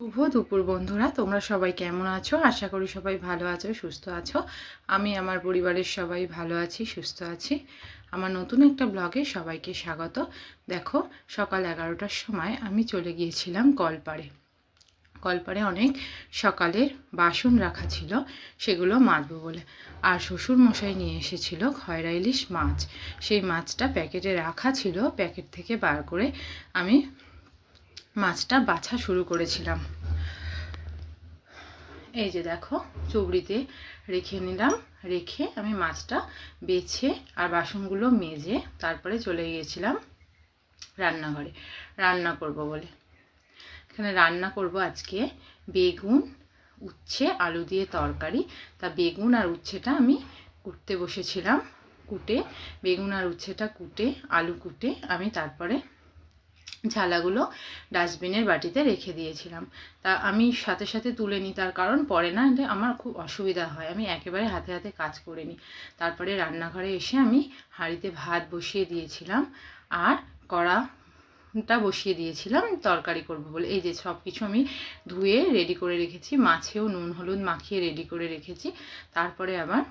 শুভ দুপুর বন্ধুরা, তোমরা সবাই কেমন আছো? আশা করি সবাই ভালো আছো, সুস্থ আছো। আমি আমার পরিবারের সবাই ভালো আছি, সুস্থ আছি। আমার নতুন একটা ব্লগে সবাইকে স্বাগত। দেখো, সকাল এগারোটার সময় আমি চলে গিয়েছিলাম কলপাড়ে। কলপাড়ে অনেক সকালের বাসন রাখা ছিল, সেগুলো মাজবো বলে। আর শ্বশুর মশাই নিয়ে এসেছিল খয়রা ইলিশ মাছ। সেই মাছটা প্যাকেটে রাখা ছিল, প্যাকেট থেকে বার করে আমি মাছটা বাছা শুরু করেছিলাম। এই যে দেখো, চুবড়িতে রেখে নিলাম। রেখে আমি মাছটা বেছে আর বাসনগুলো মেজে তারপরে চলে গিয়েছিলাম রান্নাঘরে। রান্না করব বলে। এখানে রান্না করব আজকে বেগুন, উচ্ছে, আলু দিয়ে তরকারি। তা বেগুন আর উচ্ছেটা আমি কুটতে বসেছিলাম। কুটে, বেগুন আর উচ্ছেটা কুটে, আলু কুটে আমি তারপরে ঝালাগুলো ডাস্টবিনের বাটিতে রেখে দিয়েছিলাম। তা আমি সাথে সাথে তুলে নিই, তার কারণ পরে না আমার খুব অসুবিধা হয়। আমি একেবারে হাতে হাতে কাজ করে নিই। তারপরে রান্নাঘরে এসে আমি হাঁড়িতে ভাত বসিয়ে দিয়েছিলাম আর কড়াটা বসিয়ে দিয়েছিলাম, তরকারি করব বলে। এই যে সব কিছু আমি ধুয়ে রেডি করে রেখেছি। মাছেও নুন, হলুদ মাখিয়ে রেডি করে রেখেছি। তারপরে আবার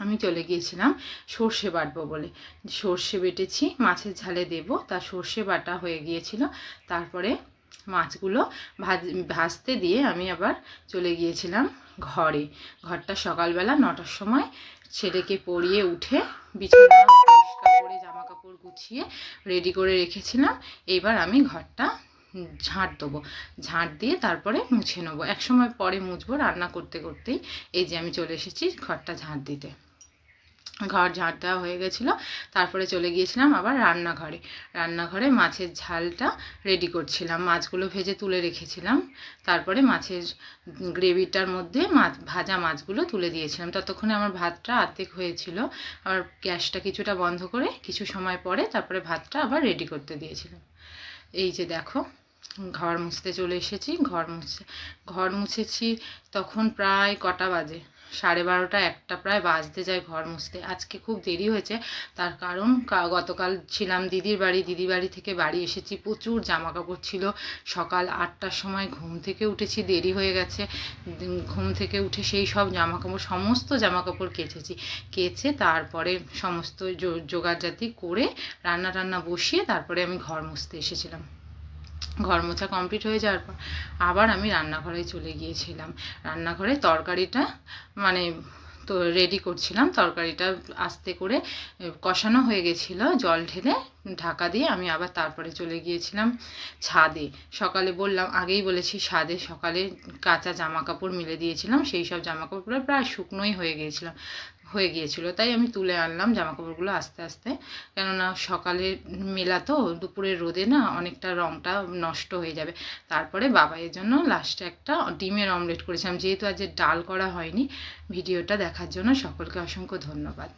আমি চলে গিয়েছিলাম সর্ষে বাটবো বলে। সর্ষে বেটেছি, মাছের ঝালে দেব। তা সর্ষে বাটা হয়ে গিয়েছিল। তারপরে মাছগুলো ভাজ, ভাজতে দিয়ে আমি আবার চলে গিয়েছিলাম ঘরে। ঘরটা সকালবেলা নটার সময় ছেলেকে পরিয়ে উঠে বিছানা পরিষ্কার করে জামা কাপড় গুছিয়ে রেডি করে রেখেছিলাম। এবার আমি ঘরটা ঝাঁট দেবো। ঝাঁট দিয়ে তারপরে মুছে নেব। এক সময় পরে মুছবো রান্না করতে করতেই। এই যে আমি চলে এসেছি ঘরটা ঝাঁট দিতে। ঘর ঝাঁট দেওয়া হয়ে গেছিল। তারপরে চলে গিয়েছিলাম আবার রান্নাঘরে। রান্নাঘরে মাছের ঝালটা রেডি করছিলাম। মাছগুলো ভেজে তুলে রেখেছিলাম। তারপরে মাছের গ্রেভিটার মধ্যে মাছ, ভাজা মাছগুলো তুলে দিয়েছিলাম। ততক্ষণে আমার ভাতটা আর্ধেক হয়েছিল। আবার গ্যাসটা কিছুটা বন্ধ করে কিছু সময় পরে তারপরে ভাতটা আবার রেডি করতে দিয়েছিলাম। এই যে দেখো। ঘর মুছতে চলে এসেছি, ঘর মুছে, ঘর মুছেছি তখন প্রায় কটা বাজে। সাড়ে বারোটা একটা প্রায় বাজতে যায় ঘর মুছতে। আজকে খুব দেরি হয়েছে, তার কারণ গতকাল ছিলাম দিদির বাড়ি দিদির বাড়ি থেকে বাড়ি এসেছি, প্রচুর জামা কাপড় ছিল। সকাল আটটার সময় ঘুম থেকে উঠেছি, দেরি হয়ে গেছে। ঘুম থেকে উঠে সেই সব জামা কাপড় সমস্ত জামা কাপড় কেচেছি। কেচে তারপরে সমস্ত জোগাড় জোগাড়জাতি করে রান্না টান্না বসিয়ে তারপরে আমি ঘর মুছতে এসেছিলাম। ঘর মোছা কমপ্লিট হয়ে যাওয়ার পর আবার আমি রান্নাঘরে চলে গিয়েছিলাম। রান্নাঘরে তরকারিটা মানে তো রেডি করছিলাম। তরকারিটা আস্তে করে কষানো হয়ে গেছিল, জল ঢেলে ঢাকা দিয়ে আমি আবার তারপরে চলে গিয়েছিলাম ছাদে। সকালে বললাম, আগেই বলেছি ছাদে সকালে কাঁচা জামা কাপড় মিলে দিয়েছিলাম। সেই সব জামা কাপড়গুলো প্রায় শুকনোই হয়ে গিয়েছিলাম হয়ে গিয়েছিল। তাই আমি তুলে আনলাম জামা কাপড়গুলো আস্তে আস্তে। কেননা সকালে মেলা তো দুপুরে রোদে না অনেকটা রঙটা নষ্ট হয়ে যাবে। তারপরে বাবাইয়ের জন্য লাস্টে একটা ডিমের অমলেট করেছিলাম। যেহেতু আজ ডাল করা হয়নি, ভিডিওটা দেখার জন্য সকলকে অসংখ্য ধন্যবাদ।